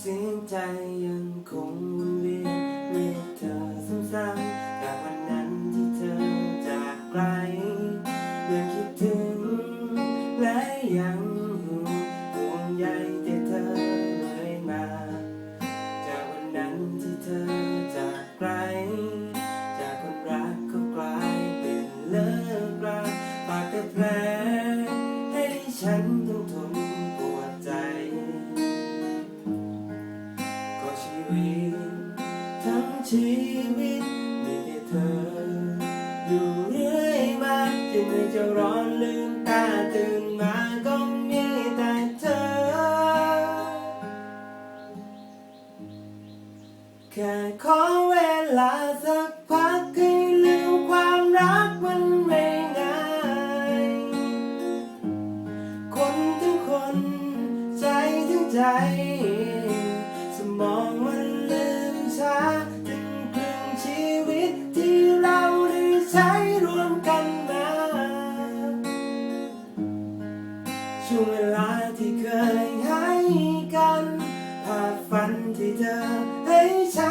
เสียงใจยังคง แค่ขอเวลาสักพักให้ลืมความรักมันไม่ง่ายคนทั้งคน ใจทั้งใจ สมองมันลืมช้าถึงครึ่งชีวิตที่เราได้ใช้ร่วมกันมา ช่วงเวลาที่เคยให้กันภาพฝันที่เธอ ให้ฉั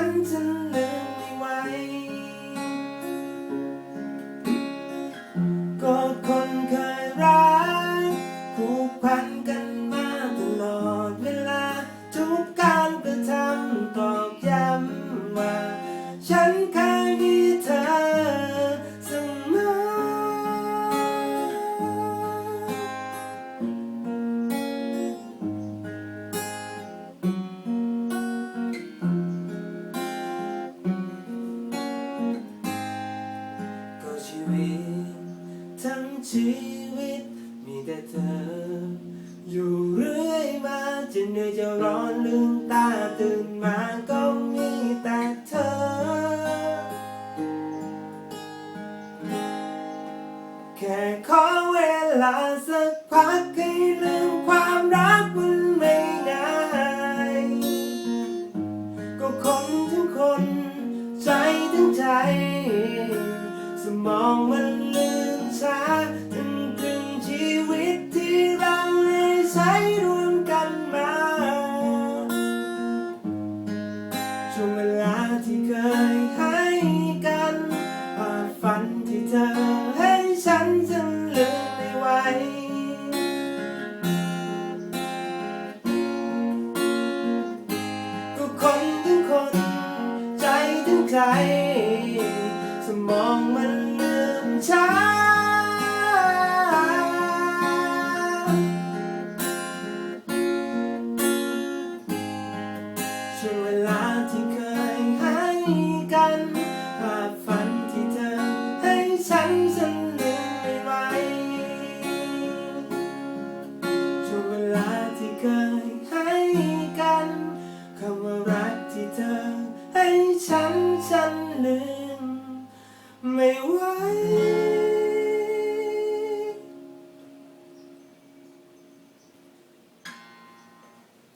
ชีวิต มีแต่เธอ อยู่เรื่อยมาจะเหนื่อยจะร้อนลืมตาตื่นมาก็มีแต่เธอ แค่ขอเวลาสักพักให้ลืมความรักมันไม่ง่ายก็คนทั้งคน ใจทั้งใจ สมองมัน ใช้ร่วมกันมาช่วงเวลาที่เคยให้กันภาพฝันที่เธอให้ฉันจะลืมไม่ไหวก็คนทั้งคน ใจทั้งใจ ฉั